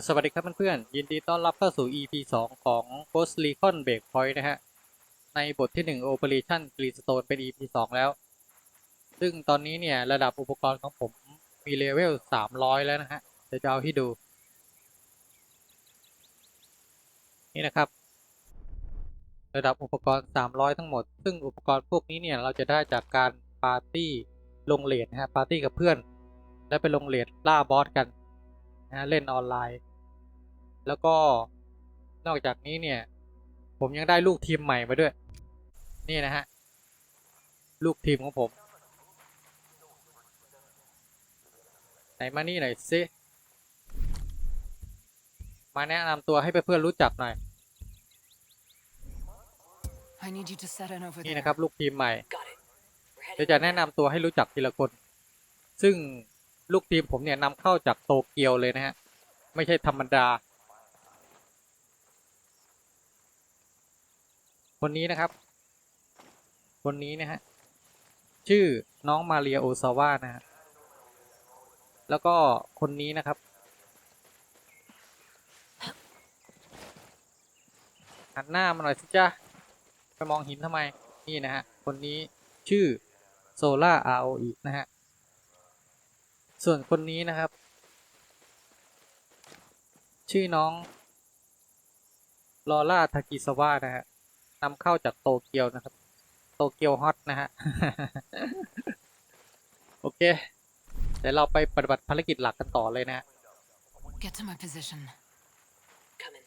สวัสดีครับเพื่อนๆยินดีต้อนรับเข้าสู่ EP 2 ของ Ghost Recon Breakpoint นะฮะ ในบทที่ 1 Operation Greenstone เป็น EP 2 แล้ว ซึ่งตอนนี้เนี่ย ระดับอุปกรณ์ของผมมีเลเวล 300 แล้วนะฮะเดี๋ยวจะเอาให้ดู นี่นะครับ ระดับอุปกรณ์ 300 ทั้งหมด ซึ่งอุปกรณ์พวกนี้เนี่ย เราจะได้จากการปาร์ตี้ลงเลดนะฮะปาร์ตี้กับเพื่อน แล้วไปลงเลดล่าบอสกัน นะฮะเล่นออนไลน์ แล้วก็นอกจากนี้เนี่ย ผมยังได้ลูกทีมใหม่มาด้วย นี่นะฮะ ลูกทีมของผม ไหนมานี่หน่อยสิมาแนะนำตัวให้เพื่อนๆรู้จักหน่อย I need you to set in over นี่ there. นะครับ ลูกทีมใหม่ Got it. We're เดี๋ยว headed จะแนะนำตัวให้รู้จักทีละคน ซึ่ง ลูกทีมผมเนี่ยนำเข้าจากโตเกียวเลยนะฮะ ไม่ใช่ธรรมดา คนนี้นะครับ คนนี้นะฮะ ชื่อน้องมาเรียโอซาวานะฮะ แล้วก็คนนี้นะครับหันหน้ามาหน่อยสิจ้าไปมองหินทำไม นี่นะฮะ คนนี้ชื่อโซล่า ROE นะฮะ ส่วนคนนี้นะครับ ชื่อน้องลอร่าทากิสวะนะฮะนำเข้าจากโตเกียวนะครับ โตเกียวฮอตนะฮะ โอเค เดี๋ยวเราไปปฏิบัติภารกิจหลักกันต่อเลยนะฮะ Get to my position. Coming.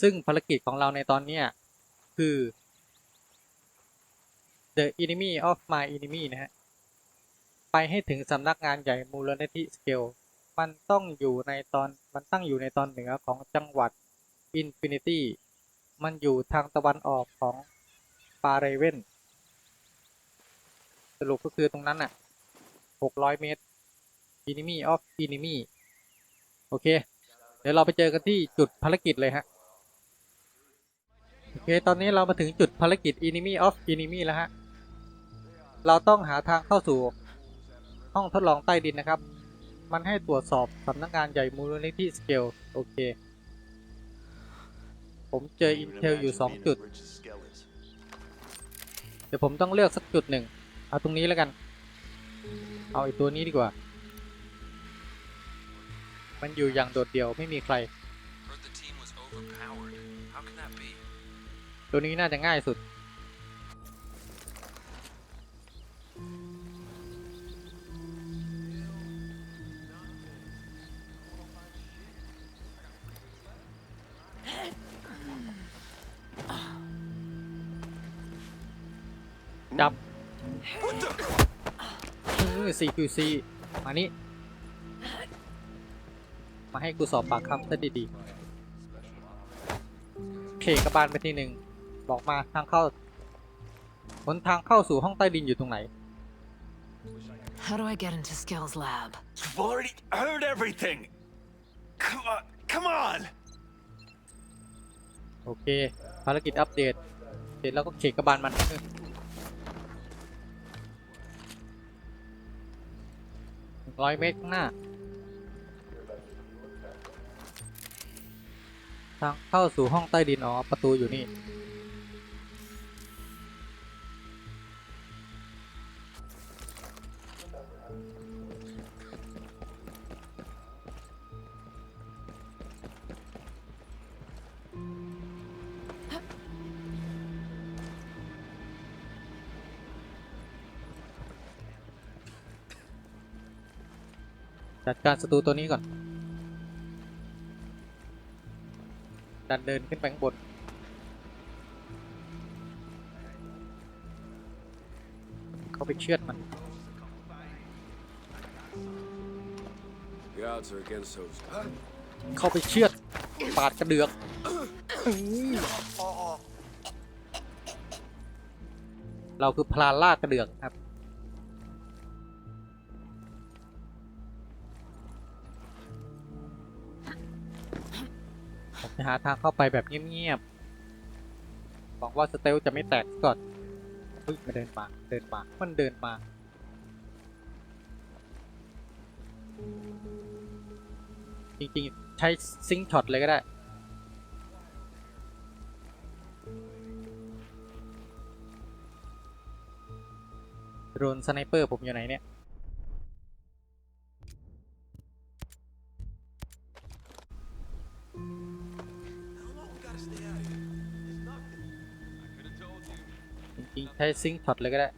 ซึ่งภารกิจของเราในตอนเนี้ยคือ The Enemy of My Enemy นะฮะ ไปให้ถึงสำนักงานใหญ่มูลนิธิสเกลมันต้องอยู่ในตอนมันตั้งอยู่ในตอนเหนือของจังหวัด Infinity มันอยู่ทางตะวันออกของปาเรเวนสรุปก็คือตรงนั้นน่ะ 600 เมตร Enemy of Enemy โอเค เดี๋ยวเราไปเจอกันที่จุดภารกิจเลยฮะ โอเค ตอนนี้เรามาถึงจุดภารกิจ Enemy of Enemy แล้วฮะ เราต้องหาทางเข้าสู่ ห้องทดลองใต้ดินนะครับ มันให้ตรวจสอบสำนักงานใหญ่มูลนิธิสเกลโอเค ผมเจอ Intel อยู่ 2 จุด เดี๋ยวผมต้องเลือกสักจุดหนึ่ง เอาตรงนี้แล้วกัน เอาไอ้ตัวนี้ดีกว่า มันอยู่อย่างโดดเดี่ยวไม่มีใคร Heard the team was overpowered. How can that be? ตัวนี้น่าจะง่ายสุด CQC มานี่ มาให้กูสอบปากคำซะดีๆ เคกระบาลไปทีหนึ่ง บอกมาทางเข้าหนทางเข้าสู่ห้องใต้ดินอยู่ตรงไหน How do I get into Skill's lab? You've already heard everything. Come on, come on. โอเค ภารกิจอัปเดต เสร็จแล้วก็เขกกระบาลมัน ร้อยเมตรข้างหน้า ทางเข้าสู่ห้องใต้ดินอ๋อประตูอยู่นี่ จัดการศัตรูตัวนี้ก่อน ดันเดินขึ้นไปข้างบน เขาไปเชือดมัน The odds are against those. เข้าไปเชือด ปาดกระเดือกเราคือพลานล่ากระเดือกครับ หาทางเข้าไปแบบเงียบๆหวังว่าสเตลจะไม่แตกก่อนเฮ้ยมันเดินมา เดินมา มันเดินมา จริงๆ ใช้ซิงช็อตเลยก็ได้ โดนสไนเปอร์ผมอยู่ไหนเนี่ย ริงๆใช้ซิงช็อตเลยก็ได้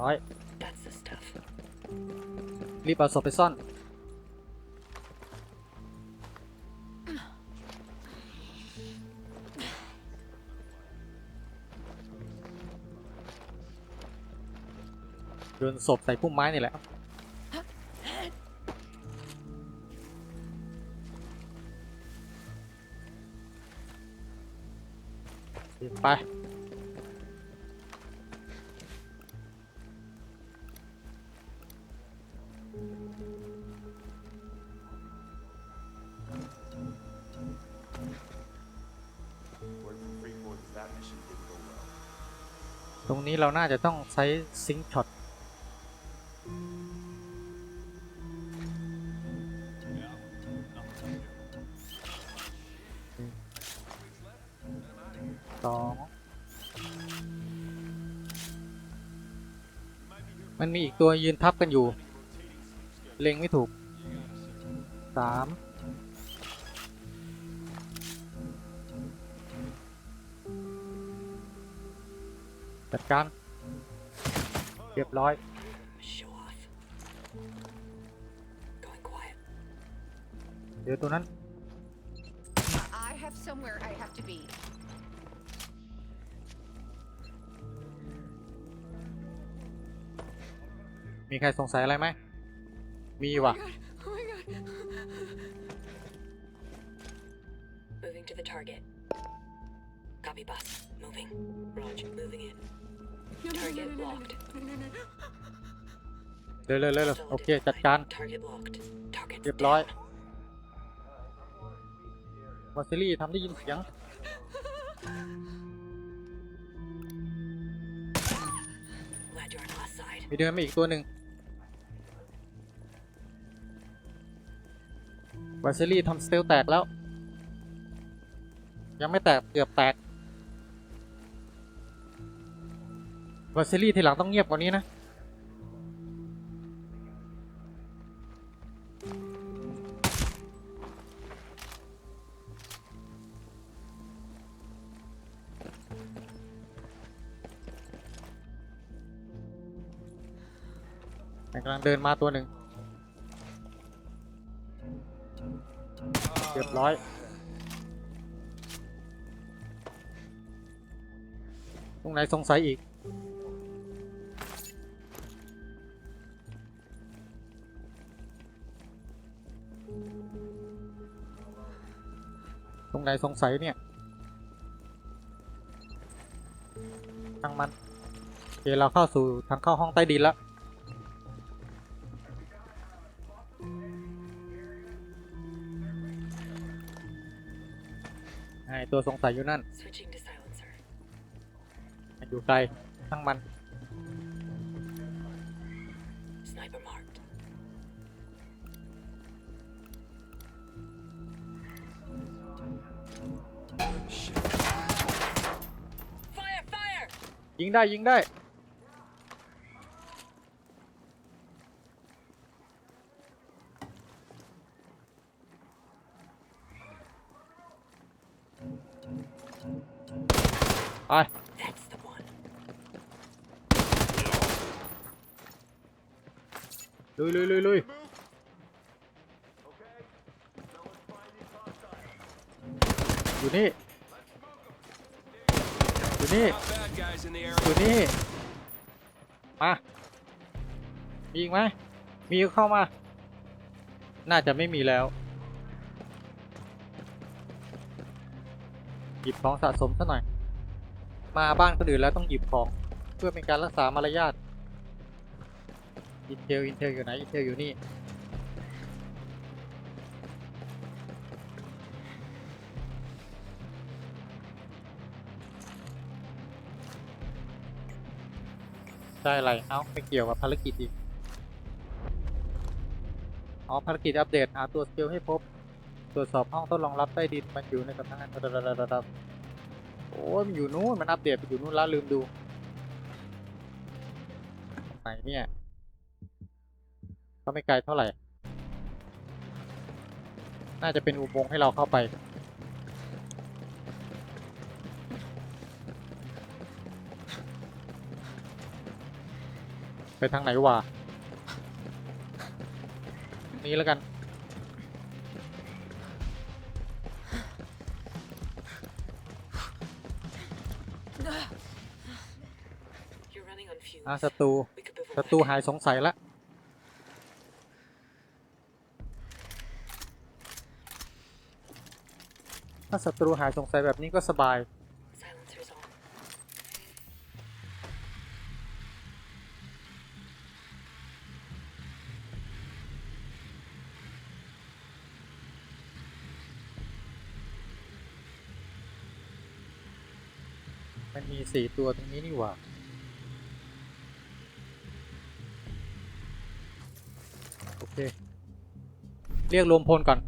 ร้อย That's the stuff. รีบเอาศพไปซ่อน โดนศพใส่พุ่มไม้นี่แหละไปตรงนี้เราน่าจะต้องใช้ซิงค์ช็อต สองมันมีอีกตัวยืนทับกันอยู่ เล็งไม่ถูกสามจัดการเรียบร้อยเดี๋ยวตัวนั้น I have somewhere I have to be. มีใครสงสัยอะไรไหม มีว่ะ Oh my god. Moving to the target. Copy, boss. Moving. Roger, moving in. No, no, no, Target no, no, no, locked. no, no, no, no. เร็วเร็วเร็วเร็ว Hostile โอเค identified. จัดการ Target locked. Target's เรียบร้อย down. วอซิลี่ทำได้ยินเสียง Glad you're on our side. มีเดินมาอีกตัวหนึ่ง วอซิลี่ทำสเตลแตกแล้ว ยังไม่แตกเกือบแตกวอซิลี่ทีหลังต้องเงียบกว่านี้นะมันกำลังเดินมาตัวหนึ่ง ร้อยตรงไหนสงสัยอีก ตรงไหนสงสัยเนี่ยทางมันโอเคเราเข้าสู่ทางเข้าห้องใต้ดินแล้ว ตัวสงสัยอยู่นั่น Switching to silencer. อยู่ไกลทั้งมัน Sniper marked. Fire! Fire! ยิงได้ยิงได้ ไป That's the one. ลุยลุยลุยลุยอยู่นี่ อยู่นี่ Bad guys in the อ area. ยู่นี่ มา มีอีกไหม มีก็เข้ามา น่าจะไม่มีแล้ว หยิบของสะสมซะหน่อย มาบ้านคนอื่นแล้วต้องหยิบของ เพื่อเป็นการรักษามารยาทอินเทลอินเทลอยู่ไหนอินเทลอยู่นี่ได้อะไร เอ้าไปเกี่ยวกับภารกิจอีก อ๋อ ภารกิจอัปเดต หาตัวสกิลให้พบ ตรวจสอบห้องทดลองรับใต้ดิน มันอยู่ในสำนักงานระดับ โอ้ยมันอยู่นู้นมันอัปเดตไปอยู่นู้นแล้วลืมดูไหนเนี่ยก็ไม่ไกลเท่าไหร่ น่าจะเป็นอุโมงค์ให้เราเข้าไป ไปทางไหนวะ นี้แล้วกัน อะศัตรูศัตรูหายสงสัยละถ้าศัตรูหายสงสัยแบบนี้ก็สบายมันมีสี่ตัวตรงนี้นี่หว่า โอ เค เรียกรวมพลก่อน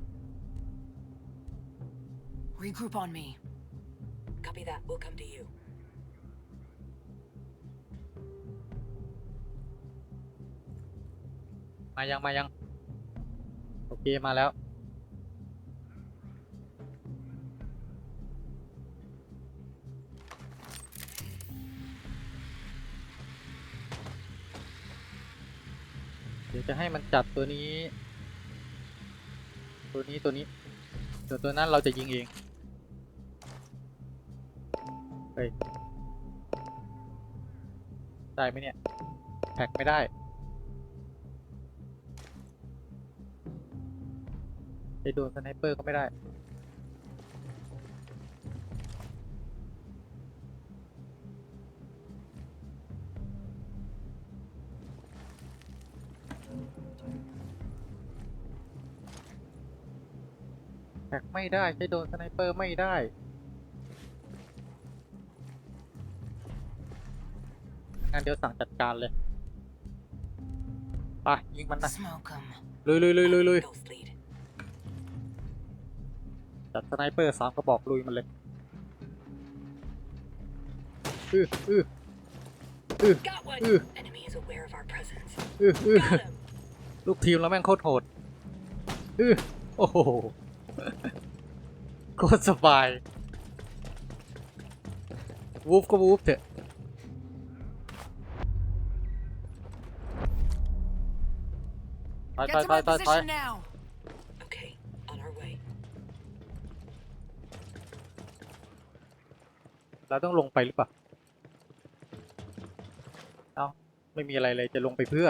Regroup on me. Copy that. We'll come to you. มายังมายัง โอเค มาแล้ว จะให้มันจับตัวนี้ ตัวนี้ตัวนี้ตัวตัวนั้นเราจะยิงเองเฮ้ยได้ไหมเนี่ยแท็กไม่ได้ไปโดนสไนเปอร์ก็ไม่ได้ ไม่ได้ ใช้โดนสไนเปอร์ไม่ได้งั้นเดี๋ยวสั่งจัดการเลย ไป ยิงมันนะ Smoke 'em. ลุยลุยลุยลุยลุย Ghost lead. จัดสไนเปอร์สามกระบอกลุยมันเลยอืออือ Got one. Ugh. Enemy is aware of our presence. อืออือ Got him. ลูกทีมเราแม่งโคตรโหดอือโอ้โห โคตรสบาย วูฟก็วูฟเถอะ ไปไป Get to ไป my ไปไป position now. Okay. On our way. เราต้องลงไปหรือเปล่า เอ้า ไม่มีอะไรเลยจะลงไปเพื่อ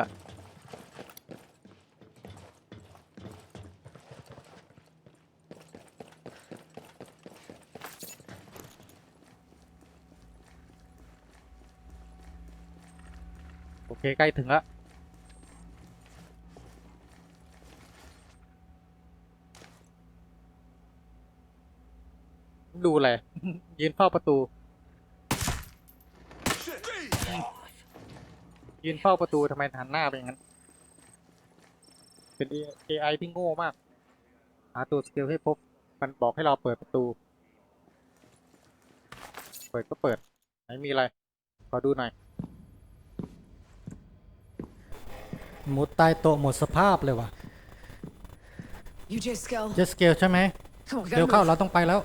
เคใกล้ถึงแล้วดูอะไรยืนเฝ้าประตู ยืนเฝ้าประตูทำไมหันหน้าไปอย่างนั้น เป็น AI ที่โง่มาก หาตัวสเกลให้พบ มันบอกให้เราเปิดประตู เปิดก็เปิด ไหนมีอะไร ขอดูหน่อย มุดใต้โต๊ะหมดสภาพเลยว่ะ UJ Skell. เจสเกลใช่ไหม Come on, we เร็ว gotta เข้า move. เราต้องไปแล้ว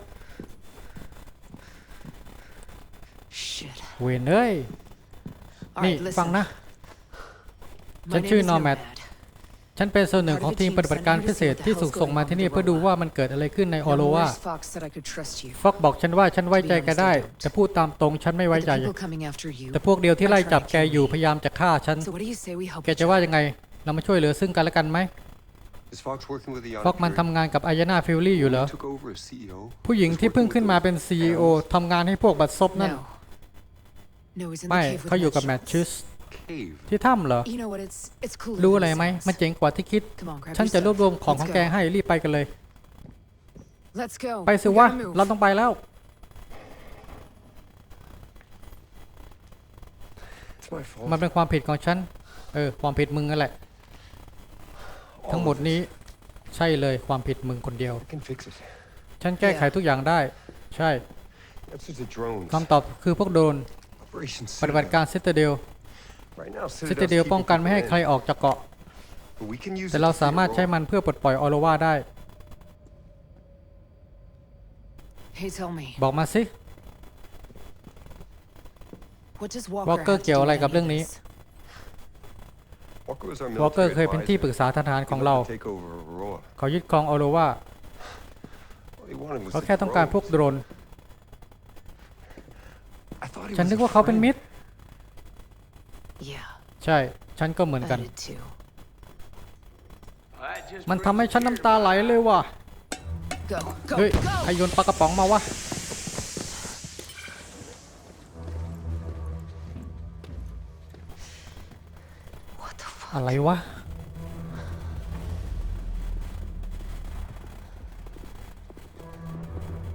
Shit. เวนเอ้ย All นี่ right, ฟัง listen. นะ My ฉัน name ชื่อ is Nomad Nomad. ฉันเป็นส่วนหนึ่งของทีมปฏิบัติการพิเศษที่ถูกส่งมาที่นี่เพื่อดูว่ามันเกิดอะไรขึ้นในออโรวา Now, Morris Fox said I could trust you. ฟ็อกบอกฉันว่าฉันไว้ใจแกได้ แต่พูดตามตรงฉันไม่ไว้ But ใจ the people coming after you. แต่พวกเดียวที่ไล่จับแกอยู่พยายามจะฆ่าฉัน So what do you say we help แก each จะว่า other? ยังไง เรามาช่วยเหลือซึ่งกันและกันไหม Is Fox working with the ฟ็อกมันทำงานกับอายานาฟิลลี่อยู่เหรอ took over as CEO? ผู้หญิงที่เพิ่งขึ้นมาเป็น CEO ทำงานให้พวกบัตรซบนั่น No. No, he's in the ไม่ cave with เขาอยู่กับแม Matt ทชิส Cave. ที่ถ้ำเหรอ You know what? It's it's cool. รู้อะไรไหม มันเจ๋งกว่าที่คิด Come on, grab ฉัน your จะรวบ stuff. รวมของของ Let's แก go. ให้รีบไปกันเลย Let's go. ไปสิ We วะ gotta move. เราต้องไปแล้ว It's my fault. มันเป็นความผิดของฉัน เออ ความผิดมึงนั่นแหละ All ทั้งหมด of it. นี้ใช่เลยความผิดมึงคนเดียว I can fix it. ฉันแก้ไขทุกอย่างได้ ใช่ Answer the drones. คำตอบคือพวกโดรน Operation ปฏิบัติการซิตเดล Right now, ซิต Citadel's เดล keeping ป้องกันไม่ให้ people ใคร in, ออกจากเกาะ but we can use แต่ it เรา to สามารถ free ใช้ Aurora. มันเพื่อปลดปล่อยออโรวาได้ Hey, tell me, บอกมาสิ what does Walker, Walker have to เกี่ยว do อะไร with กับ any เรื่อง of นี้ this? Walker was our วอลเกอร์ military เคยเป็นที่ปรึก advisor. ษาทหารของ He เรา wanted to take over Aurora. เขายึดครองออโรวา All he wanted was เขา the แค่ต้องการพวก drones. โดรน I thought he ฉัน was นึ a กว่าเขาเป็น friend. มิตร Yeah, ใช่ ฉันก็เหมือนกัน I did too. มันทำให้ฉันน้ำตาไหลเลยว่ะ Go, go, เฮ้ย go! ใครโยนปลากระป๋องมาวะ What the fuck? อะไรวะ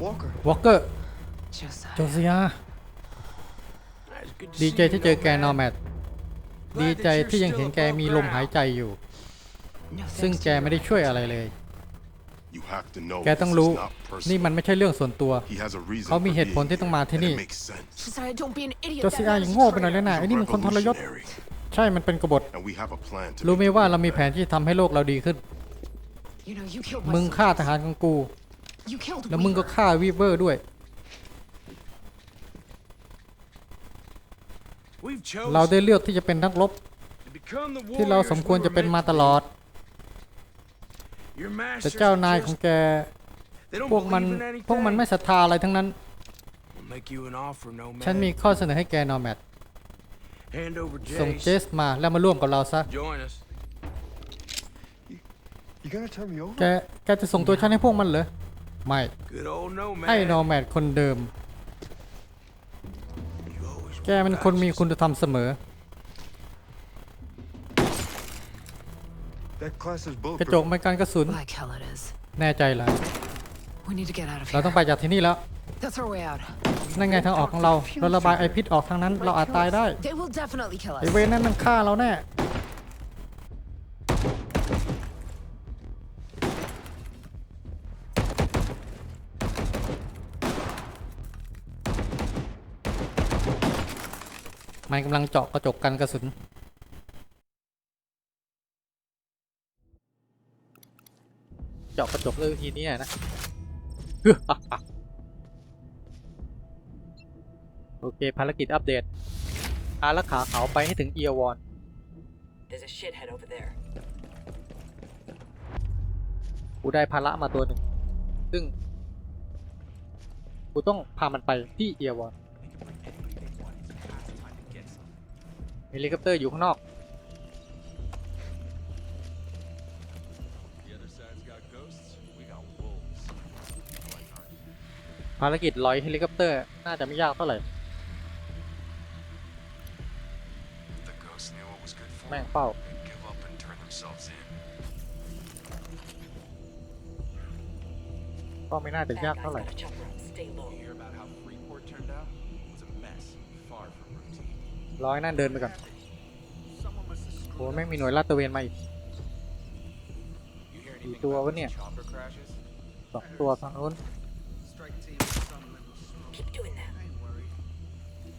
Walker. วอลเกอร์ Josiah. โจเซียดีใจที่เจอแกนอร์แมท ดีใจที่ยังเห็นแกมีลมหายใจอยู่ No ซึ่ง thanks แก to ไม่ได้ช่วยอะไรเลย You have to know แกต้อง this is รู้ not นี่ personal. มันไม่ใช่เรื่องส่วนตัว He has a reason เขามี for เหตุผล being ที่ต้องมา here, ที่ and นี่ it makes sense. Josiah, don't be an idiot. โจ That เซีย man อย่า is งโง่ไปหน่อย a เลยนะ traitor. ไอ้นี่มันคนทรยศ Revolutionary. ใช่ มันเป็นกบฏ And we have a plan to รู้ไหม make ว่า it เรามี better. แผนที่ทำให้โลกเราดีขึ้น You know, you killed มึง my ฆ่า son. ทหารของกู You killed แล้วมึงก็ Weaver. ฆ่าวีเวอร์ด้วย เราได้เลือกที่จะเป็นนักรบ to become the ที่เรา warriors สมควร we จะ were เป็น meant มา to ตลอด be. Your แต่ masters เจ้า are นาย just- ของแก they don't พวกมัน believe in พวกมัน anything. ไม่ศรัทธาอะไรทั้งนั้น We'll make you an offer, no ฉันมี man. ข้อเสนอให้แกนอร์แมท Hand over ส่งเจ Jace. สมาแล้วมาร่วมกับเราซะ Join us. You gonna turn me over? แก แกจะส่งตัวฉันให้พวกมันเหรอ ไม่ Good old no man. ให้นอร์แมทคนเดิม You always แกเป็นคนมีคุณธรรมเสมอ That class is กระจก bulletproof. เป็นการกระสุน Like hell it is. แน่ใจเหรอ We need to get out of เรา here. ต้องไปจากที่นี่แล้ว That's our way out. นั่นไงทางออกของเรา เราระบายไอพิษออกทางนั้น เราอาจตายได้ They will definitely kill ไอ us. เวนนั่นมันฆ่าเราแน่ มันกำลังเจาะกระจกกันกระสุน เจาะกระจกเลยทีนี้นะ โอเค ภารกิจอัปเดตอารักขาเขาไปให้ถึงเอียวอน There's a shithead over there. กูได้ภาระมาตัวหนึ่ง ซึ่ง กูต้องพามันไปที่เอียวอน เฮลิคอปเตอร์อยู่ข้างนอก The other side's got ghosts. We got wolves. Like our ภารกิจลอยเฮลิคอปเตอร์น่าจะไม่ยากเท่าไหร่ The ghosts knew what was good for แม่ง them. เป้า They'd give up and turn themselves in. ก็ไม่น่าจะ Bad ยาก guys เท่าไหร่ got a chopper up. Stay low. You hear about how ร้อยนั่นเดินไปก่อนโหแม่งมีหน่วยลาดตระเวนมาอีกกี่ตัววะเนี่ยสองตัวฝั่งนู้น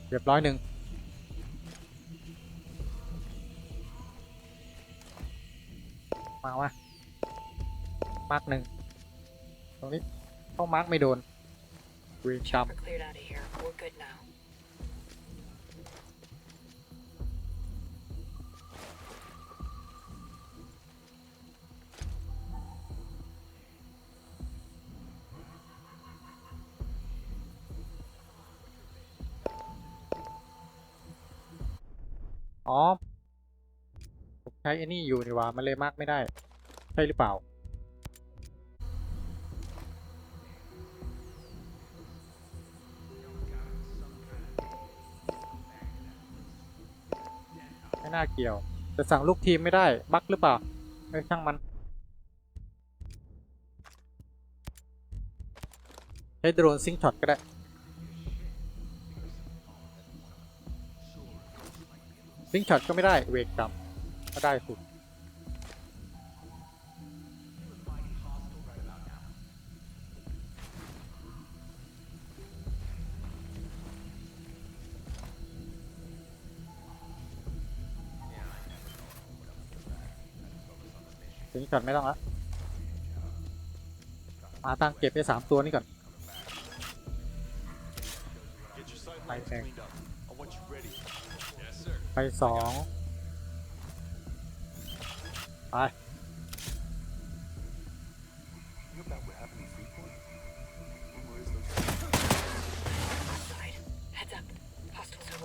เรียบร้อยหนึ่งมาวะมาร์กหนึ่งตรงนี้เข้ามาร์กไม่โดนวิ่งตาม อ๋อผมใช้ไอ้นี่อยู่นี่ว่ามันเลยมากไม่ได้ ใช่หรือเปล่า ไม่น่าเกี่ยว จะสั่งลูกทีมไม่ได้ บั๊กหรือเปล่าเอ้ยช่างมัน ใช้โดรนซิงช็อตก็ได้ ลิงช็อตก็ไม่ได้เวกจับก็ได้สุดลิงช็อตไม่ต้องละหาตังค์เก็บไปสามตัวนี้ก่อนไปแทง ไปสองไป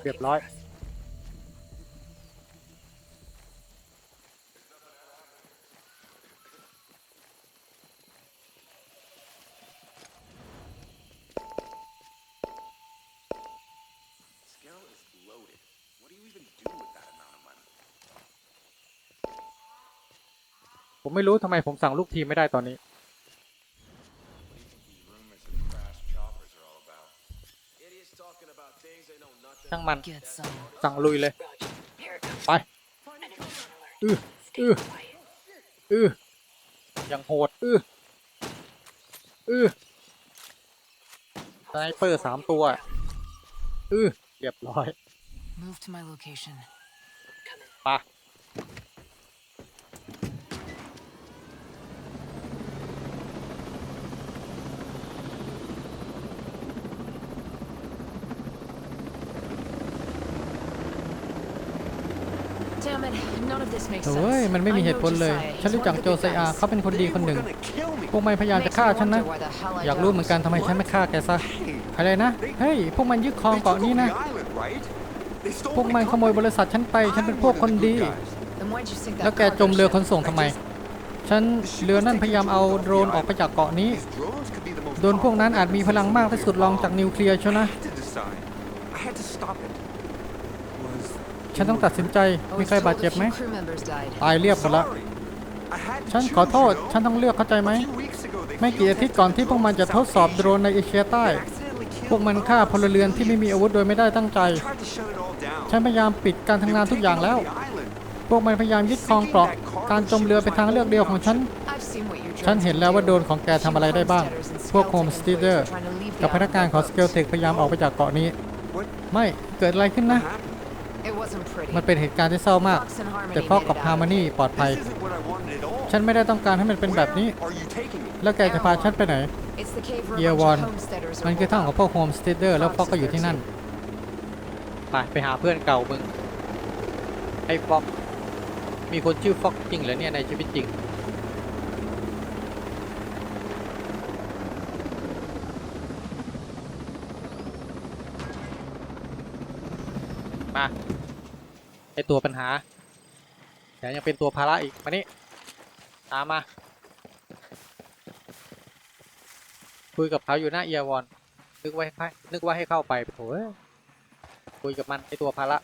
เรียบร้อย ไม่รู้ทำไมผมสั่งลูกทีมไม่ได้ตอนนี้ Idiots talking about things they know nothing. ช่างมัน Get some. สั่งลุยเลย Roger. Here it comes. ไป Enemy on alert. อื้อ Stay Ugh. quiet. อื้อยังโหด อื้ออื้อสไนเปอร์สามตัว อื้อเรียบร้อย Move to my location. Come in. ไปะ โอ้ยมันไม่มีเหตุผลเลย ฉันรู้จักโจไซอาเขาเป็นคนดีคนหนึ่ง พวกมันพยายามจะฆ่าฉันนะ อยากรู้เหมือนกันทำไมฉันไม่ฆ่าแกซะอะไรนะ เฮ้ย พวกมันยึดครองเกาะนี้นะ พวกมันขโมยบริษัทฉันไป ฉันเป็นพวกคนดี แล้วแกจมเรือขนส่งทำไม ฉันเรือนั่นพยายามเอาโดรนออกไปจากเกาะนี้ โดรนพวกนั้นอาจมีพลังมากที่สุดรองจากนิวเคลียร์ชนะ ฉันต้องตัดสินใจ มีใครบาดเจ็บไหม ตายเรียบหมดละ ฉันขอโทษ ฉันต้องเลือกเข้าใจไหม ไม่กี่อาทิตย์ก่อนที่พวกมันจะทดสอบโดรนในเอเชียใต้ พวกมันฆ่าพลเรือนที่ไม่มีอาวุธโดยไม่ได้ตั้งใจ ฉันพยายามปิดการทำงานทุกอย่างแล้ว พวกมันพยายามยึดครองเกาะ การจมเรือเป็นทางเลือกเดียวของฉัน ฉันเห็นแล้วว่าโดรนของแกทำอะไรได้บ้าง พวกโฮมสตีเดอร์กับพนักงานของสเกลเทคพยายามออกไปจากเกาะนี้ ไม่ เกิดอะไรขึ้นนะ มันเป็นเหตุการณ์ที่เศร้ามาก แต่พ่อกับฮาร์ม n นีปลอดภัย ฉันไม่ได้ต้องการให้มันเป็นแบบนี้ แล้วแกจะพาฉันไปไหน เย Year วอน one มัมันนคืคืออท่าท่างงขขอองงพพววกกโฮโฮมมสสเตตีเดเดออร์ร์แล้แล้ววพ่พ่ออก็ก็ออยู่ยู่ที่ที่นั่นั่นนไปไปหาเพื่อนเก่ามึง ไอ้ฟ็อก มีคนชื่อฟ็อกจริงเหรอเนี่ยในชีวิตจริงมา ไอตัวปัญหาแถมยังเป็นตัวภาระอีกมานี่ตามมาคุยกับเขาอยู่หน้าเอียวอนนึกว่าให้นึกว่าให้เข้าไปโถ่เอ้ยคุยกับมันไอตัวภาระ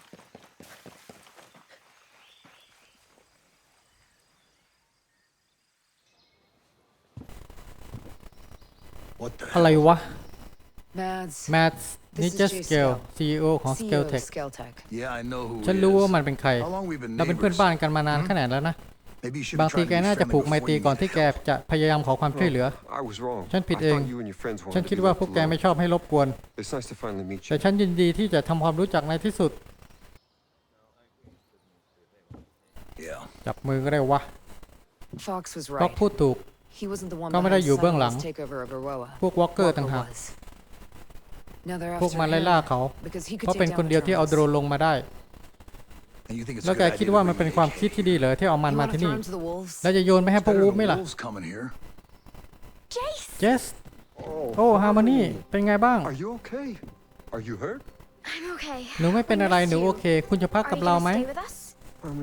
What the อะไรวะ Mads แมท นิจสเกล CEO ของ Scale Tech Scale-Tech Yeah, I know who ฉัน he รู้ is. ว่ามันเป็นใคร How long we been เราเป็นเพื่อน neighbors? บ้านกันมานานแค่ไหนแล้วนะ Maybe you should บาง be ที trying แก to be น่าจะ friendly ผูกไม before ตรี you ก่อน need ที่แก help. จะพยายามขอความช่วยเหลือ I was wrong. ฉันผิด I เอง thought you and your friends ฉัน wanted คิด to be ว่า left พวกแกไม่ alone. ชอบให้รบกวน It's nice to finally meet แต่ you. ฉันยินดีที่จะทำความรู้จักในที่สุด Yeah. จับมือก็ได้วะ Fox was ก็ right พูดถูก He wasn't the one ก็ไม่ได้ behind อยู่เบื้องหลัง Sunway's takeover of Aroa พวกวอลเกอร์ Walker ต่างหาก was Now they're พวก after มันไล่ him ล่าเขา because he เพ could ราะ take เป็น down คน the เดียวที่เอา terrorists. โดรนลงมาได้ And you think it's a แล้วแก good คิด idea ว่า to มัน bring เป็น the ความ Asian คิดที่ดีเหรอที่เอามัน You มา wanna ที่ throw นี่ him to the wolves? แล้วจะโยนไปให้พวก Better วู than ฟไหมล่ะ wolves coming here. เจส โอ้ฮาร์ม n นีเป็นไงบ้าง Are you okay? Are you hurt? I'm okay. หนูไม่เป็นอะไรหนูโอเค คุณจะพัก Are กับ you เรา gonna ไหม stay with us?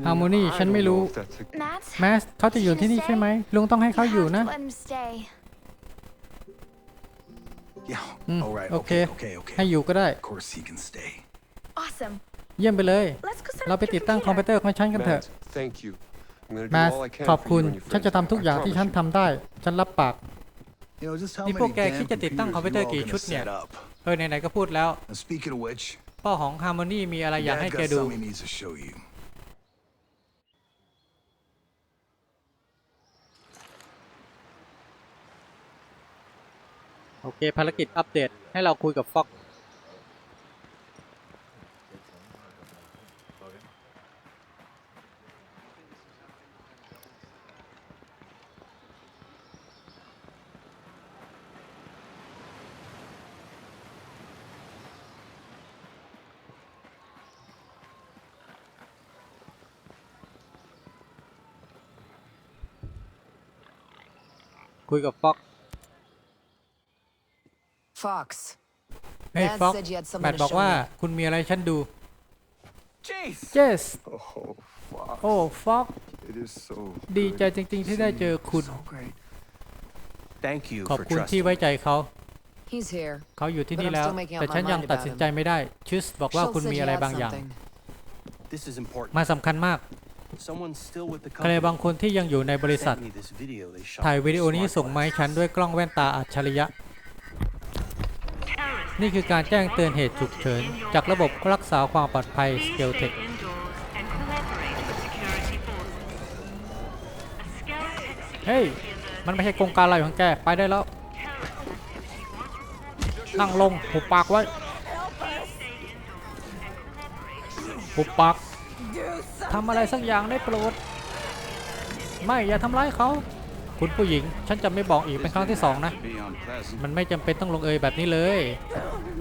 Harmony I ฉัน don't ไม่ know รู้ if that's a- Matt? แมสเขาจะอยู่ที่นี่ใช่ไหมลุงต้องให้เขา You อยู่ have นะ to let him stay. Yeah. Mm, All right. okay. Okay. Okay. ให้ Okay. อยู่ก็ได้ Of course he can stay. Awesome. เยี่ยมไปเลย Let's go set เรา up ไป your ติดตั้งคอมพิว computer. เตอร์ของฉันกันเถอะ Matt, thank you. I'm gonna do แมส all I can ขอบ for คุ you ณ and your ฉันจะ friends. ทำทุกอย่าง I ที่ฉัน promise you. ทำได้ ฉันรับปาก You know just how นี่ many พวกแก damn คิดจะติดตั้ง computers คอมพิวเตอร์ you all กี่ gonna ชุดเนี่ย set up? เออไหนๆก็พูดแล้ว And speaking of which, พ่อของฮาร์โมนีมีอะไรอยาก Dad ให้ got แกดู something he needs to show you. เค ภารกิจอัปเดตให้เราคุยกับฟ็อกคุยกับฟ็อก Fox. เฮ้ย Dad ฟ็อก said you had something แมท to บอก show ว่า me. คุณมีอะไรให้ฉันดู Jace! yes Oh, fuck. โอ้ฟ็อก It is so ดี good ใจจริง ๆ ที่ได้เจอคุณ So great. Thank you ขอบ for คุณที่ trusting. ไว้ใจเขา He's here. เขาอยู่ที่นี่ But I'm แล้ว still making up แต่ my ฉันยัง mind ตัด about สินใจไม่ได้ชิสบอกว่า Schultz คุณ said มี you อะไร had บางอย่าง something. This is important. มาสำคัญมาก Someone still with the ใคร company บางคนที่ยังอยู่ในบริษัท sent me this video they shot ถ่าย with วิดีโอนี้ smart ส่งมา glass. ให้ฉันด้วยกล้องแว่นตาอัจฉริยะ นี่คือการแจ้งเตือนเหตุฉุกเฉิน จากระบบรักษาความปลอดภัย s c and cooperate with security forces. A scout เฮ้ย มันไม่ใช่โครงการอะไรของแก ไปได้แล้ว นั่งลงหุบปากไว้หุบปากทำอะไรสักอย่างได้โปรด ไม่อย่าทำร้ายเขา คุณผู้หญิง ฉันจะไม่บอกอีกเป็นครั้งที่สองนะ Be unpleasant. มันไม่จำเป็นต้องลงเอยแบบนี้เลย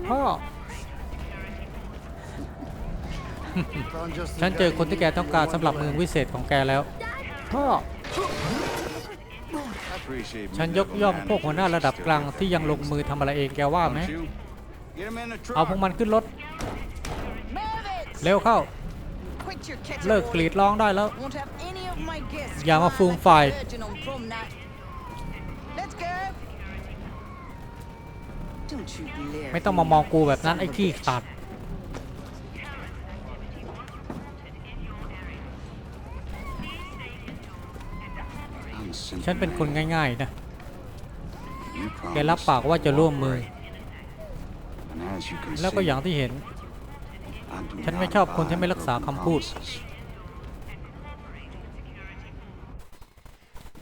พ่อฉันเจอคนที่แกต้องการสำหรับมือวิเศษของแกแล้วพ่อ Appreciate ฉันยกย่องพวกหัวหน้าระดับกลางที่ยังลงมือทำอะไรเองแกว่าไหม Don't you? Get him in the truck. เอาพวกมันขึ้นรถ Move เร็วเข้า Quit your catching เลิกกรีดร้องได้แล้ว Won't have any of my guests อย่ามา cry ฟูม like ฝ่าย a virgin on prom night. Let's go. Don't you dare ไม่ต้องมามองกูแบบนั้นไอ้ขี้ขาด I'm simple ฉันเป็นคน man. ง่ายๆนะ You แกรับ promised ปากว่าจะร่วมมือ And as you can แล้วก็ see, อย่างที่เห็น I do ฉันไม่ not ชอบคนที่ไม่ abide รักษา broken คำพูด promises.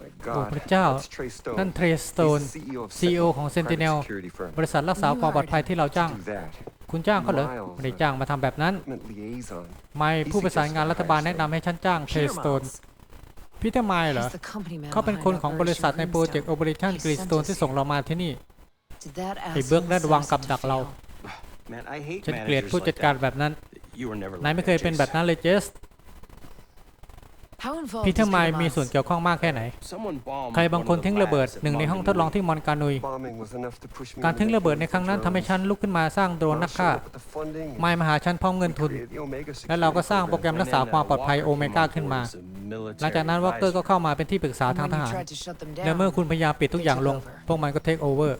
My โอ้ God. พระเจ้า That's Trey Stone. นั่นเทรสโตน He's the CEO of CEO Sentinel, ของ private Sentinel security firm. บริษัทรักษาความปลอดภัยที่เราจ้าง Do that. คุณจ้างเขาเหรอไม่ได้จ้างมาทำแบบนั้น Government liaison. ไม่ผู้ประสานงานรัฐบาลแนะนำให้ฉันจ้างเทรสโตนพีเตอร์ไมล์เหรอ He's the company man เขาเป็นคน behind ของบริษัทในโปรเจกต์ Operation He sent Greenstone us ที่ส่งเรามาที่นี่ Did that ไอ้เบิร์ก asshole นั่นวาง assassin กับดักเรา fail? Man, I hate ฉันเกลียด managers ผู้จัด like การ that. แบบนั้น You were never นาย like ไม่ that, เคยเป็น Jace. แบบนั้นเลยเจส How involved พีเตอ is ร์ไมล์ Peter มี Miles? ส่วนเกี่ยวข้องมากแค่ไหน Someone bombed ใครบาง one คน of the ทิ้งระเบิด labs at หนึ่งในห้องทดลองที่มอนกานุย Bombing was enough to push me การ to ทิ้ง make ระเบิดใน moves ครั้งนั้น for ทำให้ drones. ฉันลุกขึ้นมาสร้างโดรนนัก Marshall ฆ่า with the funding. ไมล์มาหาฉันพร้อมเงินทุน Created the Omega และเราก็ security สร้างโปรแกร program. มรักษาความปลอดภัยโอเมก้าขึ้นมา หลังจากนั้นวอลเกอร์ก็เข้ามาเป็นที่ปรึกษา And ทาง when ท you หาร tried to shut them และ down, เมื่อคุณพยายามปิดทุกอย่างลง พวกมันก็เทคโอเวอร์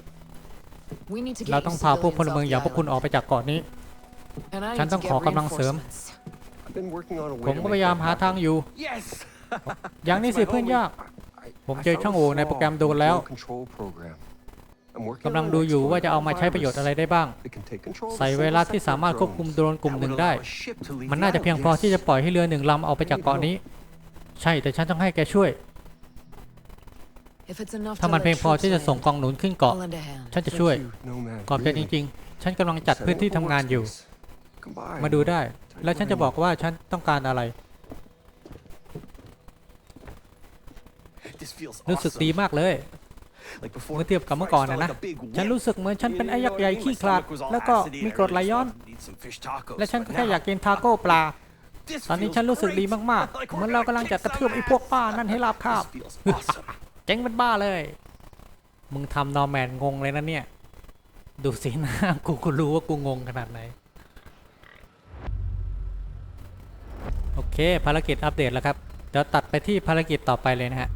we need to get เรา you ต้องพาพวกพล civilians เมือง off อย่าง the พวกคุณออก island. ไปจากเกาะนี้ And I ฉัน need ต้อง to ขอ get กำลังเสริม ผม to ก็ make พยายาม that หา happen. ทางอยู่ Yes! อย่างนี้สิเพื่อนยาก I- ผม I เจอ found ช่อง a โหว่ในโปรแกรม flaw โด in น the แล้ว drone control program. I'm working กำลัง on ดู an อยู่ว่า exploit จะเอามา of ใช้ประโยชน์ virus อะไรได้บ้าง that can take control of a ใส่ไว single รัสที่ sector สามารถ of ควบคุม drones. โดรนกลุ่ม That หนึ่ง would ได้ allow a ship to leave มันน่าจะ the เพียง island. พอที่จะปล่อยให้เรือหนึ่งลำออกไปจากเกาะนี้ ใช่แต่ฉันต้องให้แกช่วย If it's enough ถ้า to มัน let เพียงพอ troops ที่จะส่ง land, กองหนุนขึ้นเกาะ I'll lend a hand. ฉันจะ Thank ช่วย you, Nomad, ขอบใจ really. จริง ๆ ฉันกำลังจัด Set พื้น up ที่ a ทำงานอยู่ workspace. Come by. มาดูได้ แล้วฉันจะบอกว่าฉันต้องการอะไร This feels รู้สึก awesome. ดีมากเลย Like before, เมื่อเทียบกับเมื่อก่อน I นะ felt นะ like a big ฉัน wimp. รู้สึกเหมือนฉันเป็น You ไอ้ know ยักษ์ใหญ่ what I mean? ขี้ My ขลาด stomach was all แล้วก็ acidy มี and กรด I ไหล really ย้อน thought I'd eat some fish tacos. และฉัน But ก็แค่ now, อยากกินทาโก้ปลา this ตอนนี้ feels ฉันรู้สึกดี great. มาก Like ๆเห we're มือนเรา gonna กำลังจะ kick กระทืบ some ไอ้พวก ass. ป้านั่นให้ราบคาบ This feels awesome. เจ๊งเป็นบ้าเลย มึงทำนอร์แมนงงเลยนะเนี่ย ดูสิหน้ากูกูรู้ว่ากูงงขนาดไหน โอเคภารกิจอัปเดตแล้วครับ เดี๋ยวตัดไปที่ภารกิจต่อไปเลยนะฮะ